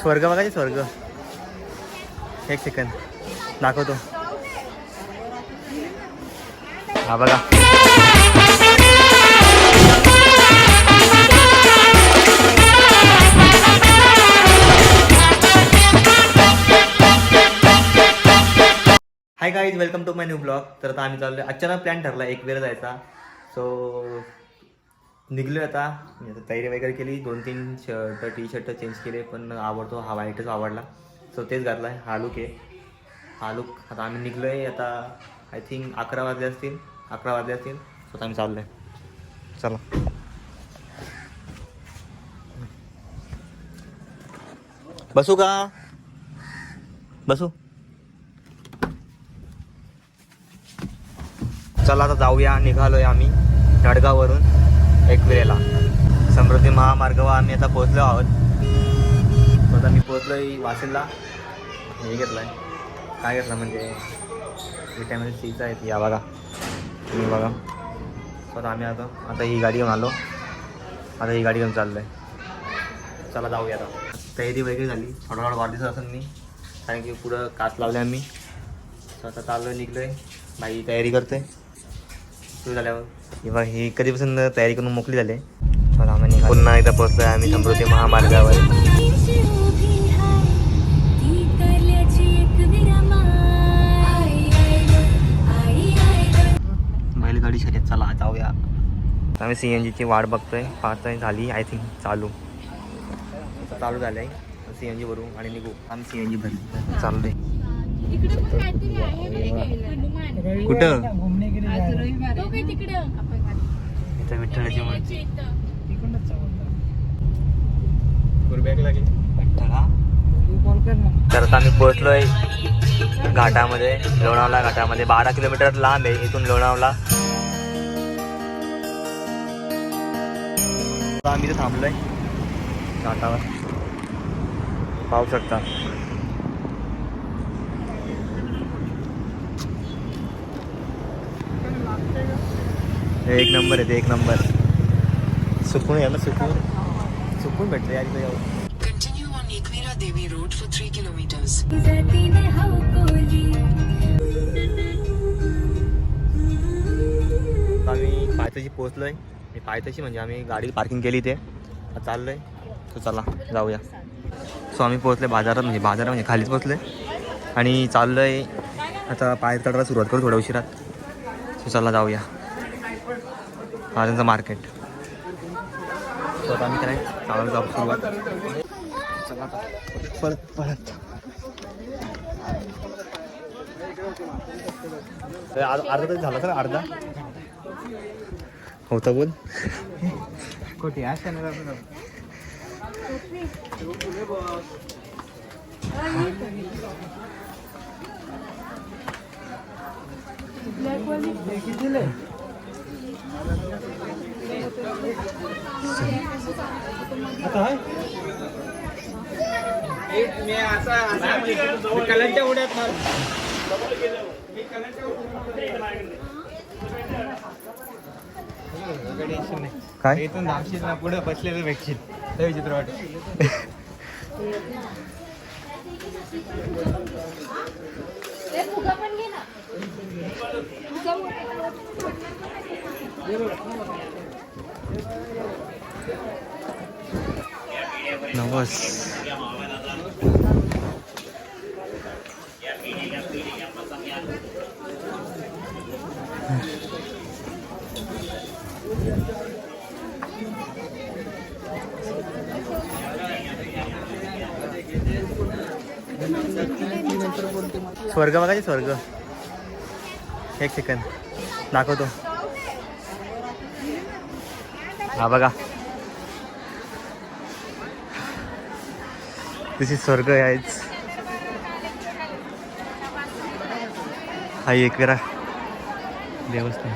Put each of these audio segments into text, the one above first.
स्वर्ग बघायचे स्वर्ग. एक सेकंद दाखवतो. हा बघा. Hi guys welcome to my new blog तर आता आम्ही चाललो अचानक प्लॅन ठरला एक वेळ जायचा. सो निघलो आता. मी आता तयारी वगैरे केली. दोन तीन शर्ट टी शर्ट चेंज केले पण आवडतो. हा व्हाईटच आवडला. सो तेच घातला आहे हा लुक आहे. हा लुक आता आम्ही निघलो आहे आता आय थिंक अकरा वाजले असतील. अकरा वाजले असतील. सो आम्ही चाललो आहे चला. बसू का? बसू. चला आता जाऊया. निघालोय आम्ही नडगाववरून. एकविरेला. समृद्धी महामार्गावर आम्ही आता पोहोचलो आहोत. आता मी आहे वाशिमला. हे घेतलंय. काय घेतलं म्हणजे? विटॅमिन सीचा आहे या बघा. तुम्ही बघा. स्वतः आता आम्ही आता आता ही गाडी घेऊन आलो. आता ही गाडी घेऊन चाललो आहे चला जाऊया आता. तयारी वगैरे झाली. थोडा थोडा वाढदिवस असेल मी. कारण की पुढं काच लावले आम्ही. स्वतः आता चाललो आहे निघलो आहे बाई तयारी करते सुरू झाल्यावर. किंवा ही कधीपासून तयारी करून मोकळी झाली चला आम्ही. पुन्हा एकदा पोहोचलोय आम्ही समृद्धी महामार्गावर. बैलगाडी शर्यत चला जाऊया. आम्ही सी एन जीची वाट बघतोय. पाहत आहे झाली आय थिंक चालू. चालू झालं आहे सी एन जी भरू आणि निघू. आम्ही सी एन जी भरली. पण काहीतरी आहे कुठं? इथं विठ्ठलाची मूर्ती तर आता आम्ही पोहोचलोय घाटामध्ये लोणावळा घाटामध्ये. बारा किलोमीटर लांब आहे इथून लोणावळा. आता आम्ही इथे थांबलोय. घाटावर. पाहू शकता. हे एक नंबर आहे ते एक नंबर. सुकून आहे ना सुकून? सुकून भेटते यार इथे येऊन. Continue on Ekvira Devi Road for 3 kilometers. आता आम्ही पायथ्याशी पोहोचलोय. मी पायथ्याशी म्हणजे आम्ही गाडी पार्किंग केली ते चाललोय. तो चला जाऊया. सो आम्ही पोहोचले बाजारात म्हणजे बाजारात म्हणजे खालीच पोहोचले आणि चाललोय. आता पाय चढायला सुरुवात करू थोड्या उशिरात. सो चला जाऊया. हा त्यांचं मार्केट सो आता आम्ही काय? चालायला जाऊ सुरुवात. चला परत परत. अर्धा तरी झाला सर अर्धा? होता बोल. कोटी अशा कलरच्या उड्यात मार. टेन्शन नाही काय? इथून धावशील ना पुढे बसलेलं भेटशील ते विचित्र वाटत. नवस. स्वर्ग बघायचे स्वर्ग. एक सेकंद दाखवतो. हा बघा. दिस स्वर्ग आहेच हा एक वेळा. देवस्थान.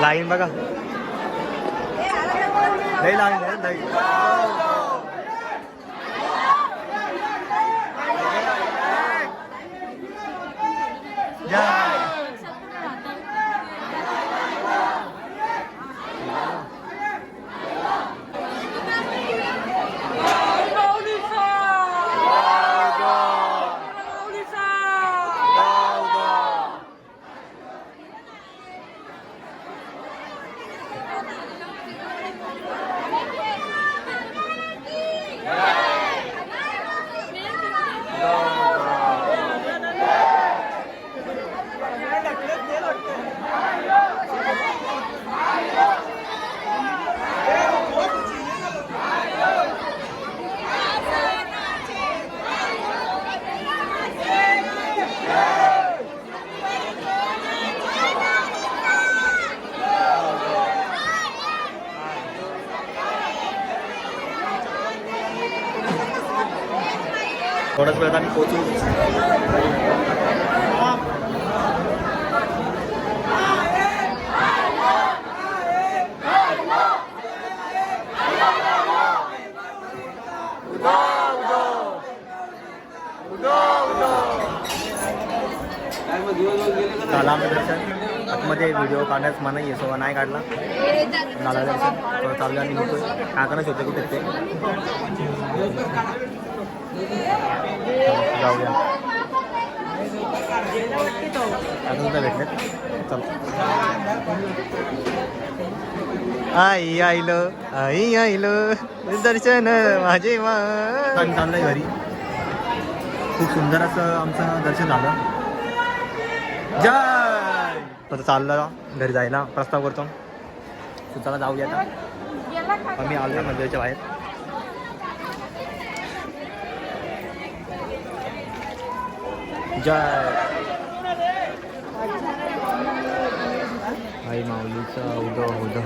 लाईन बघा. लई लाईन आहे Yeah. थोड्याच वेळात आम्ही पोहोचू झालं दर्शन. आतमध्ये व्हिडिओ काढण्यास मनाई आहे सो नाही काढला. झाला दर्शन चाललं आणि निघतोय. काकानच होते कुठे ते? जाऊया. अजून काय भेटले चल आई आईलो आई आईलो दर्शन माझे मा चाललोय घरी. खूप सुंदर असं आमचं दर्शन झालं. जय! आता चाललं घरी जायला प्रस्ताव करतो. तू चला जाऊया आता. आम्ही आलो मंदिराच्या बाहेर. ज्या आई माऊलीचा उदो उदो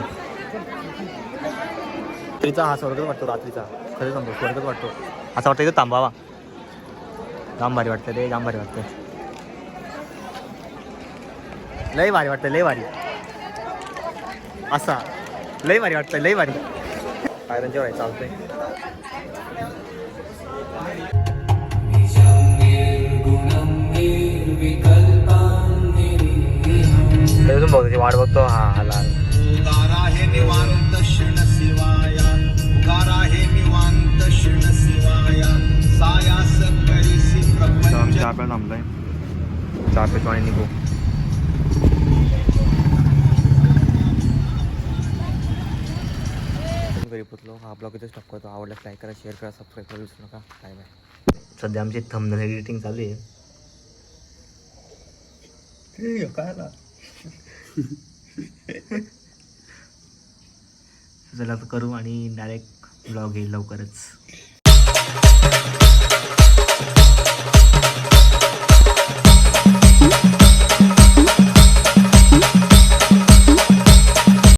रात्रीचा हा स्वर्गच वाटतो रात्रीचा. खरं सांगतो स्वर्गच वाटतो. असं वाटतं इथं थांबावा. जाम भारी वाटतं रे जाम भारी वाटतं लय भारी वाटतं लय भारी. असा. लय भारी वाटतं लय भारी. पायऱ्यांच्या वेळी चालतंय. अजून बघतो वाट बघतो. हा आला उगारा हे निवांत शिण शिवाया उगारा हे निवांत शिण शिवाया सायास करीसी प्रपंच. आम्ही चहा प्यायला थांबलोय. चहा पितो आणि निघू. घरी पोचलो हा ब्लॉग इथेच स्टॉप करतो. आवडल्यास लाईक करा शेअर करा सबस्क्राईब करा. विसरू नका. बाय बाय सध्या आमची थंबनेल एडिटिंग चालू आहे. चला तर करू आणि डायरेक्ट ब्लॉग येईल लवकरच